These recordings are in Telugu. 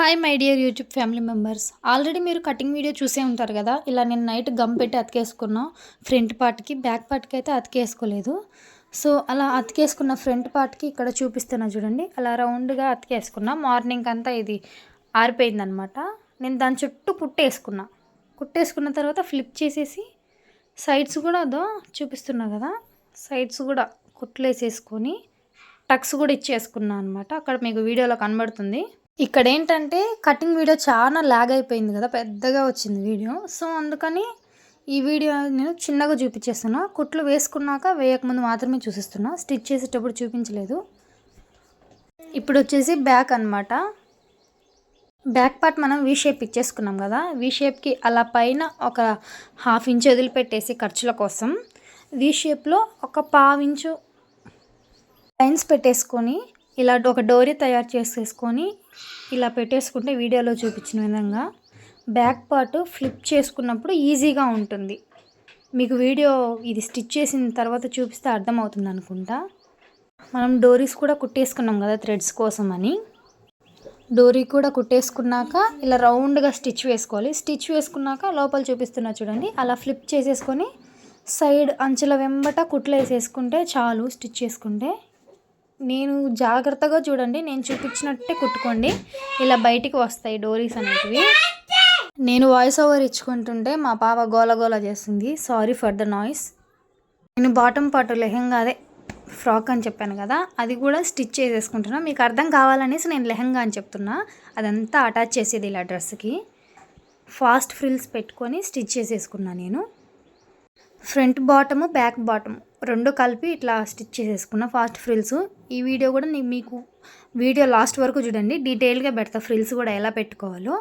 Hi my dear YouTube family members already మీరు కటింగ్ వీడియో చూసే ఉంటారు కదా? ఇలా నేను నైట్ గమ్ పెట్టి అతికేసుకున్నా ఫ్రంట్ పార్ట్కి బ్యాక్ పార్ట్కి అయితే అతికేసుకోలేదు. సో అలా అతికేసుకున్న ఫ్రంట్ పార్ట్కి ఇక్కడ చూపిస్తున్నా చూడండి. అలా రౌండ్గా అతికేసుకున్నా. మార్నింగ్ అంతా ఇది ఆరిపోయిందనమాట నేను దాని చుట్టూ కుట్టేసుకున్నా. కుట్టేసుకున్న తర్వాత ఫ్లిప్ చేసేసి సైడ్స్ కూడా అదో చూపిస్తున్నా కదా? సైడ్స్ కూడా కుట్లేసేసుకొని టక్స్ కూడా ఇచ్చేసుకున్నా అనమాట అక్కడ మీకు వీడియోలో కనబడుతుంది. ఇక్కడ ఏంటంటే కటింగ్ వీడియో చాలా లాగ్ అయిపోయింది కదా పెద్దగా వచ్చింది వీడియో. సో అందుకని ఈ వీడియో నేను చిన్నగా చూపించేస్తున్నా. కుట్లు వేసుకున్నాక వేయకముందు మాత్రమే చూసిస్తున్నా. స్టిచ్ చేసేటప్పుడు చూపించలేదు. ఇప్పుడు వచ్చేసి బ్యాక్ అనమాట బ్యాక్ పార్ట్ మనం వీ షేప్ ఇచ్చేసుకున్నాం కదా. వీ షేప్కి అలా పైన ఒక హాఫ్ ఇంచ్ వదిలిపెట్టేసి ఖర్చుల కోసం వీ షేప్లో ఒక పావించు లైన్స్ పెట్టేసుకొని ఇలా ఒక డోరీ తయారు చేసేసుకొని ఇలా పెట్టేసుకుంటే వీడియోలో చూపించిన విధంగా బ్యాక్ పార్ట్ ఫ్లిప్ చేసుకున్నప్పుడు ఈజీగా ఉంటుంది. మీకు వీడియో ఇది స్టిచ్ చేసిన తర్వాత చూపిస్తే అర్థమవుతుంది అనుకుంటా. మనం డోరీస్ కూడా కుట్టేసుకున్నాం కదా థ్రెడ్స్ కోసం అని డోరీ కూడా కుట్టేసుకున్నాక ఇలా రౌండ్గా స్టిచ్ వేసుకోవాలి. స్టిచ్ వేసుకున్నాక లోపల చూపిస్తున్నా చూడండి. అలా ఫ్లిప్ చేసేసుకొని సైడ్ అంచుల వెంబట కుట్లు వేసేసుకుంటే చాలు స్టిచ్ చేసుకుంటే. నేను జాగ్రత్తగా చూడండి నేను చూపించినట్టే కుట్టుకోండి. ఇలా బయటికి వస్తాయి డోరీస్ అనేటివి. నేను వాయిస్ ఓవర్ ఇచ్చుకుంటుంటే మా పాప గోల గోల చేస్తుంది. సారీ ఫర్ ద నాయిస్ నేను బాటమ్ పాటు లెహంగా అదే ఫ్రాక్ అని చెప్పాను కదా అది కూడా స్టిచ్ చేసేసుకుంటున్నా. మీకు అర్థం కావాలనేసి నేను లెహంగా అని చెప్తున్నా. అదంతా అటాచ్ చేసేది ఇలా డ్రెస్కి ఫాస్ట్ ఫ్రిల్స్ పెట్టుకొని స్టిచ్ చేసేసుకున్నా నేను. Front bottom back bottom. రెండు కలిపి ఇట్లా స్టిచ్ చేసేసుకున్న ఫాస్ట్ ఫ్రిల్స్. ఈ వీడియో కూడా నేను మీకు వీడియో లాస్ట్ వరకు చూడండి. డీటెయిల్గా పెడతా ఫ్రిల్స్ కూడా ఎలా పెట్టుకోవాలో.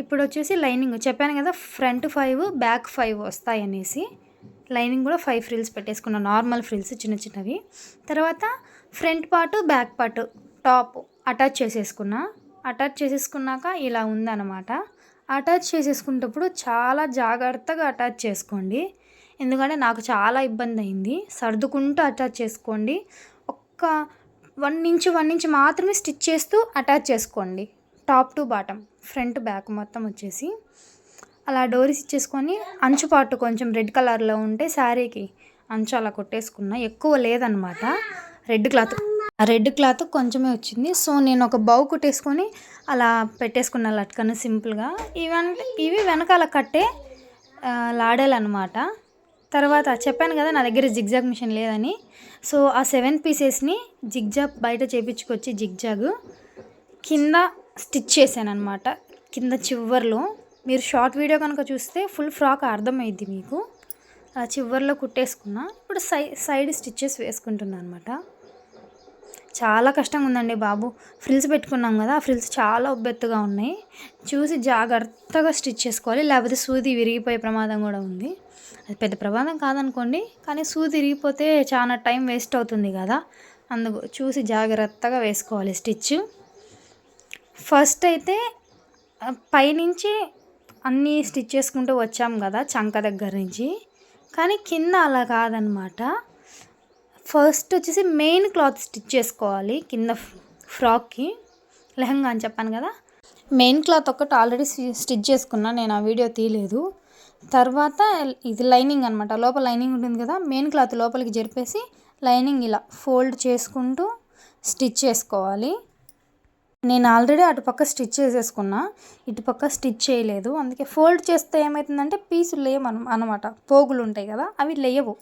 ఇప్పుడు వచ్చేసి లైనింగ్. చెప్పాను కదా ఫ్రంట్ ఫైవ్ బ్యాక్ ఫైవ్ వస్తాయి అనేసి లైనింగ్ కూడా ఫైవ్ ఫ్రిల్స్ పెట్టేసుకున్న నార్మల్ ఫ్రిల్స్ చిన్న చిన్నవి. తర్వాత front part back part top attach చేసేసుకున్నా. Attach చేసేసుకున్నాక ఇలా ఉందన్నమాట. అటాచ్ చేసేసుకునేటప్పుడు చాలా జాగ్రత్తగా అటాచ్ చేసుకోండి. ఎందుకంటే నాకు చాలా ఇబ్బంది అయింది సర్దుకుంటూ అటాచ్ చేసుకోండి. ఒక్క వన్ ఇంచ్ వన్ ఇంచ్ మాత్రమే స్టిచ్ చేస్తూ అటాచ్ చేసుకోండి. Top to bottom front back మొత్తం వచ్చేసి. అలా డోరీస్ ఇచ్చేసుకొని అంచు పాటు కొంచెం రెడ్ కలర్లో ఉంటే శారీకి అంచు అలా కొట్టేసుకున్నా. ఎక్కువ లేదనమాట రెడ్ క్లాత్ రెడ్ క్లాత్ కొంచెమే వచ్చింది. సో నేను ఒక బౌ కుట్టేసుకొని అలా పెట్టేసుకున్న లట్కను సింపుల్గా. ఇవన్నీ ఇవి వెనకాల కట్టే లాడేలు అనమాట తర్వాత చెప్పాను కదా నా దగ్గర జిగ్జాగ్ మిషన్ లేదని. సో ఆ సెవెన్ పీసెస్ని జిగ్జాగ్ బయట చేపించుకొచ్చి జిగ్జాగ్ కింద స్టిచ్ చేశాను అనమాట కింద చివర్లో. మీరు షార్ట్ వీడియో కనుక చూస్తే ఫుల్ ఫ్రాక్ అర్థమైద్ది మీకు. ఆ చివర్లో కుట్టేసుకున్నా. ఇప్పుడు సై సైడ్ స్టిచ్చెస్ వేసుకుంటున్నాను అనమాట చాలా కష్టంగా ఉందండి బాబు. ఫ్రిల్స్ పెట్టుకున్నాం కదా ఆ ఫ్రిల్స్ చాలా ఉబ్బెత్తుగా ఉన్నాయి. చూసి జాగ్రత్తగా స్టిచ్ చేసుకోవాలి. లేకపోతే సూది విరిగిపోయే ప్రమాదం కూడా ఉంది. అది పెద్ద ప్రమాదం కాదనుకోండి కానీ సూది విరిగిపోతే చాలా టైం వేస్ట్ అవుతుంది కదా. అందుకు చూసి జాగ్రత్తగా వేసుకోవాలి స్టిచ్ ఫస్ట్ అయితే పైనుంచి అన్నీ స్టిచ్ చేసుకుంటూ వచ్చాం కదా చంక దగ్గర నుంచి. కానీ కింద అలా కాదనమాట. ఫస్ట్ వచ్చేసి మెయిన్ క్లాత్ స్టిచ్ చేసుకోవాలి కింద ఫ్రాక్కి లెహంగా అని చెప్పాను కదా. మెయిన్ క్లాత్ ఒకటి ఆల్రెడీ స్టిచ్ చేసుకున్నా నేను ఆ వీడియో తీయలేదు. తర్వాత ఇది లైనింగ్ అనమాట లోపల లైనింగ్ ఉంటుంది కదా మెయిన్ క్లాత్ లోపలికి జరిపేసి లైనింగ్ ఇలా ఫోల్డ్ చేసుకుంటూ స్టిచ్ చేసుకోవాలి. నేను ఆల్రెడీ అటుపక్క స్టిచ్ చేసేసుకున్నా ఇటుపక్క స్టిచ్ చేయలేదు. అందుకే ఫోల్డ్ చేస్తే ఏమవుతుందంటే పీసులు లేమన అనమాట పోగులు ఉంటాయి కదా అవి లేవు.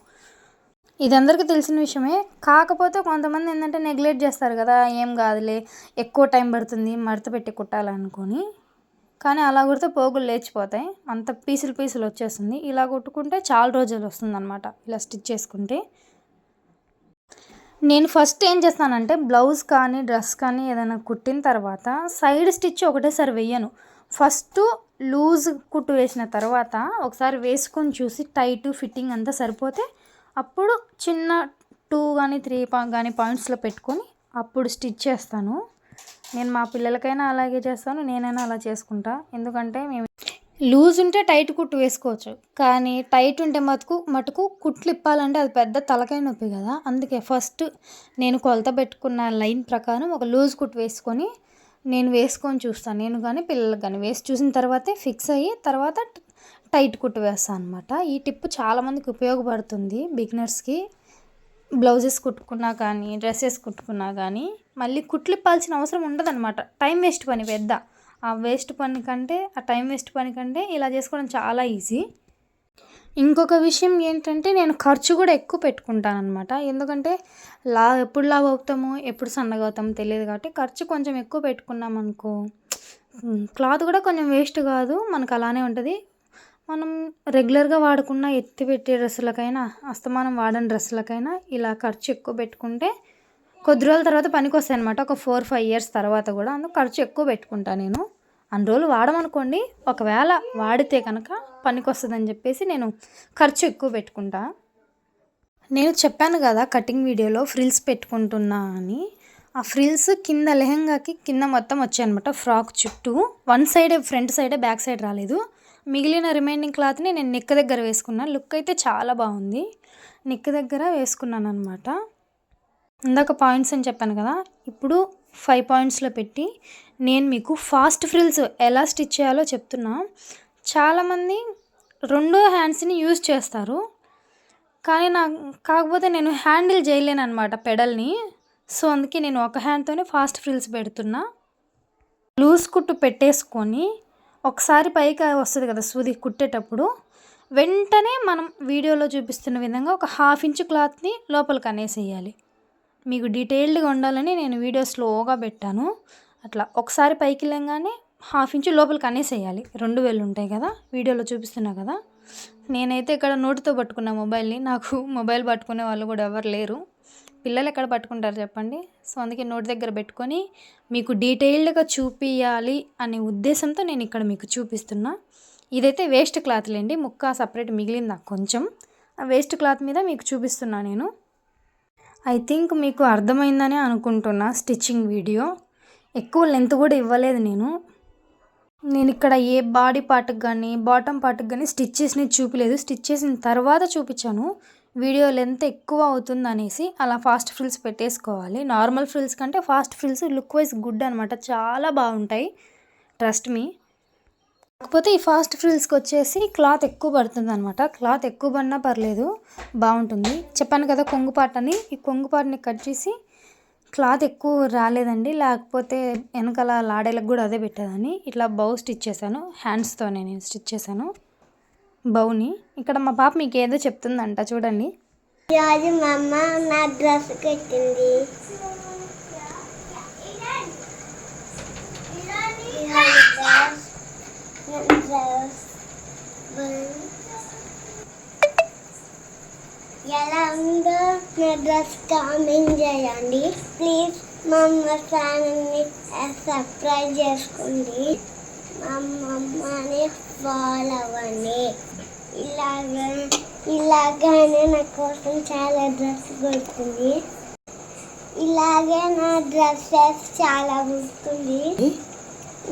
ఇది అందరికీ తెలిసిన విషయమే. కాకపోతే కొంతమంది ఏంటంటే నెగ్లెక్ట్ చేస్తారు కదా ఏం కాదులే ఎక్కువ టైం పడుతుంది మడత పెట్టి కుట్టాలనుకొని. కానీ అలా కుడితే పోగులు లేచిపోతాయి. అంత పీసులు పీసులు వచ్చేస్తుంది. ఇలా కుట్టుకుంటే చాలా రోజులు వస్తుంది అనమాట ఇలా స్టిచ్ చేసుకుంటే. నేను ఫస్ట్ ఏం చేస్తానంటే బ్లౌజ్ కానీ డ్రెస్ కానీ ఏదైనా కుట్టిన తర్వాత సైడ్ స్టిచ్ ఒకటేసారి వేయను ఫస్ట్ లూజ్ కుట్టు వేసిన తర్వాత ఒకసారి వేసుకొని చూసి టైట్ ఫిట్టింగ్ అంతా సరిపోతే అప్పుడు చిన్న టూ కానీ త్రీ కానీ పాయింట్స్లో పెట్టుకొని అప్పుడు స్టిచ్ చేస్తాను. నేను మా పిల్లలకైనా అలాగే చేస్తాను నేనైనా అలా చేసుకుంటా. ఎందుకంటే మేము లూజ్ ఉంటే టైట్ కుట్టు వేసుకోవచ్చు. కానీ టైట్ ఉంటే మటుకు మటుకు కుట్లు ఇప్పాలంటే అది పెద్ద తలకాయ నొప్పి కదా. అందుకే ఫస్ట్ నేను కొలత పెట్టుకున్న లైన్ ప్రకారం ఒక లూజ్ కుట్టు వేసుకొని నేను వేసుకొని చూస్తాను. నేను కానీ పిల్లలకు కానీ వేసి చూసిన తర్వాతే ఫిక్స్ అయ్యి తర్వాత టైట్ కుట్టు వేస్తాను అనమాట ఈ టిప్ చాలామందికి ఉపయోగపడుతుంది బిగినర్స్కి. బ్లౌజెస్ కుట్టుకున్నా కానీ డ్రెస్సెస్ కుట్టుకున్నా కానీ మళ్ళీ కుట్లిప్పాల్సిన అవసరం ఉండదన్నమాట. టైం వేస్ట్ పని పెద్ద. ఆ వేస్ట్ పని కంటే ఆ టైం వేస్ట్ పని కంటే ఇలా చేసుకోవడం చాలా ఈజీ. ఇంకొక విషయం ఏంటంటే నేను ఖర్చు కూడా ఎక్కువ పెట్టుకుంటాను అనమాట ఎందుకంటే లా ఎప్పుడు లావ్ అవుతామో ఎప్పుడు సన్నగా అవుతామో తెలియదు కాబట్టి ఖర్చు కొంచెం ఎక్కువ పెట్టుకున్నాం అనుకో క్లాత్ కూడా కొంచెం వేస్ట్ కాదు. మనకు అలానే ఉంటుంది. మనం రెగ్యులర్గా వాడుకున్న ఎత్తి పెట్టే డ్రెస్సులకైనా అస్తమానం వాడని డ్రెస్సులకైనా ఇలా ఖర్చు ఎక్కువ పెట్టుకుంటే కొద్ది రోజుల తర్వాత పనికి వస్తాయి అనమాట ఒక ఫోర్ ఫైవ్ ఇయర్స్ తర్వాత కూడా అందుకు ఖర్చు ఎక్కువ పెట్టుకుంటా నేను. అన్ని రోజులు వాడమనుకోండి ఒకవేళ వాడితే కనుక పనికి వస్తుందని చెప్పేసి నేను ఖర్చు ఎక్కువ పెట్టుకుంటా. నేను చెప్పాను కదా కటింగ్ వీడియోలో ఫ్రిల్స్ పెట్టుకుంటున్నా అని. ఆ ఫ్రిల్స్ కింద లెహంగాకి కింద మొత్తం వచ్చాయన్నమాట. ఫ్రాక్ చుట్టూ. వన్ సైడే ఫ్రంట్ సైడే బ్యాక్ సైడ్ రాలేదు. మిగిలిన రిమైనింగ్ క్లాత్ని నేను నెక్ దగ్గర వేసుకున్నాను లుక్ అయితే చాలా బాగుంది. నెక్ దగ్గర వేసుకున్నాను అనమాట ఇందాక పాయింట్స్ అని చెప్పాను కదా ఇప్పుడు ఫైవ్ పాయింట్స్లో పెట్టి నేను మీకు ఫాస్ట్ ఫ్రిల్స్ ఎలా స్టిచ్ చేయాలో చెప్తున్నా. చాలామంది రెండో హ్యాండ్స్ని యూజ్ చేస్తారు. కానీ నా కాకపోతే నేను హ్యాండిల్ చేయలేను అనమాట పెడల్ని. సో అందుకే నేను ఒక హ్యాండ్తోనే ఫాస్ట్ ఫ్రిల్స్ పెడుతున్నా. లూజ్ కుట్టు పెట్టేసుకొని ఒకసారి పైకి వస్తుంది కదా సూది కుట్టేటప్పుడు వెంటనే మనం వీడియోలో చూపిస్తున్న విధంగా ఒక హాఫ్ ఇంచ్ క్లాత్ని లోపలికి అనేసేయాలి. మీకు డీటెయిల్డ్గా ఉండాలని నేను వీడియో స్లోగా పెట్టాను. అట్లా ఒకసారి పైకి లేగానే హాఫ్ ఇంచ్ లోపలికి అనేసేయాలి. రెండు వేలు ఉంటాయి కదా వీడియోలో చూపిస్తున్నా కదా. నేనైతే ఇక్కడ నోటితో పట్టుకున్న మొబైల్ని నాకు మొబైల్ పట్టుకునే వాళ్ళు కూడా ఎవరు లేరు. పిల్లలు ఎక్కడ పట్టుకుంటారు చెప్పండి? సో అందుకే నోటి దగ్గర పెట్టుకొని మీకు డీటెయిల్డ్గా చూపించాలి అనే ఉద్దేశంతో నేను ఇక్కడ మీకు చూపిస్తున్నా. ఇదైతే వేస్ట్ క్లాత్లేండి ముక్క సపరేట్ మిగిలింది నాకు కొంచెం. ఆ వేస్ట్ క్లాత్ మీద మీకు చూపిస్తున్నా నేను. ఐ థింక్ మీకు అర్థమైందని అనుకుంటున్నా స్టిచ్చింగ్ వీడియో. ఎక్కువ లెంత్ కూడా ఇవ్వలేదు నేను. నేను ఇక్కడ ఏ బాడీ పార్ట్కి కానీ బాటమ్ పార్ట్కి కానీ స్టిచ్చెస్ని చూపలేదు. చూపించలేదు స్టిచ్ చేసిన తర్వాత చూపించాను. వీడియో లెంత్ ఎక్కువ అవుతుంది అనేసి అలా ఫాస్ట్ ఫ్రిల్స్ పెట్టేసుకోవాలి. నార్మల్ ఫ్రిల్స్ కంటే fast frills look wise good అనమాట చాలా బాగుంటాయి. ట్రస్ట్ మీ కాకపోతే ఈ ఫాస్ట్ ఫ్రిల్స్కి వచ్చేసి క్లాత్ ఎక్కువ పడుతుంది అనమాట క్లాత్ ఎక్కువ పడినా పర్లేదు. బాగుంటుంది. చెప్పాను కదా కొంగుపాట అని ఈ కొంగుపాటని కట్ చేసి క్లాత్ ఎక్కువ రాలేదండి. లేకపోతే వెనకాల లాడేలకు కూడా అదే పెట్టేదని ఇట్లా బౌ స్టిచ్ చేశాను. హ్యాండ్స్తో నేను స్టిచ్ చేశాను. బౌని ఇక్కడ మా పాప మీకు ఏదో చెప్తుందంట చూడండి. రోజు మా అమ్మ నా డ్రెస్ కట్టింది ఎలా ఉందో నా డ్రెస్ కామెంట్ చేయండి. ప్లీజ్ మా అమ్మ ఫ్యామిలీని సర్ప్రైజ్ చేసుకోండి. మా అమ్మని ఫాలో అవ్వండి ఇలాగ ఇలాగానే నా కోసం చాలా డ్రెస్ కొడుతుంది. ఇలాగే నా డ్రెస్సెస్ చాలా గుర్తుంది.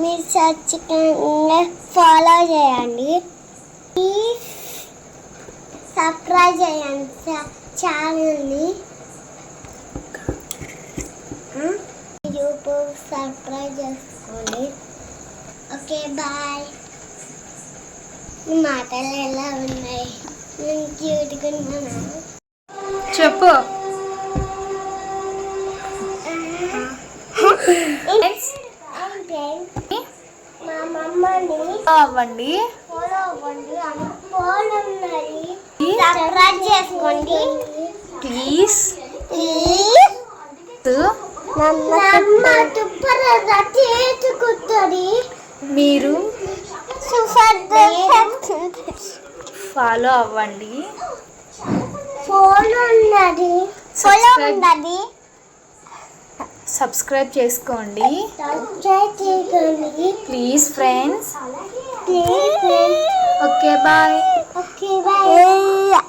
మీరు ఖచ్చితంగా ఫాలో చేయండి. ప్లీజ్ సబ్స్క్రైబ్ చేయండి ఛానల్ని యూట్యూబ్ సబ్స్క్రైబ్ చేసుకోండి. ఓకే బాయ్ మాటలు ఎలా ఉన్నాయి? నేను క్యూట్గా ఉన్నానా? చెప్పు. మా అవ్వండి. ఫాలో అవ్వండి ఫోన్ ఉన్నది సబ్స్క్రైబ్ చేసుకోండి. ప్లీజ్. ప్లీజ్ నమ్మ తుప్పర చేసుకుంటుంది మీరు ఫాలో అవ్వండి. ఫోన్ ఉన్నది. ఫోలో ఉన్నది. సబ్స్క్రైబ్ చేసుకోండి. సబ్స్క్రైబ్ చేసుకోండి. Please friends please okay bye okay bye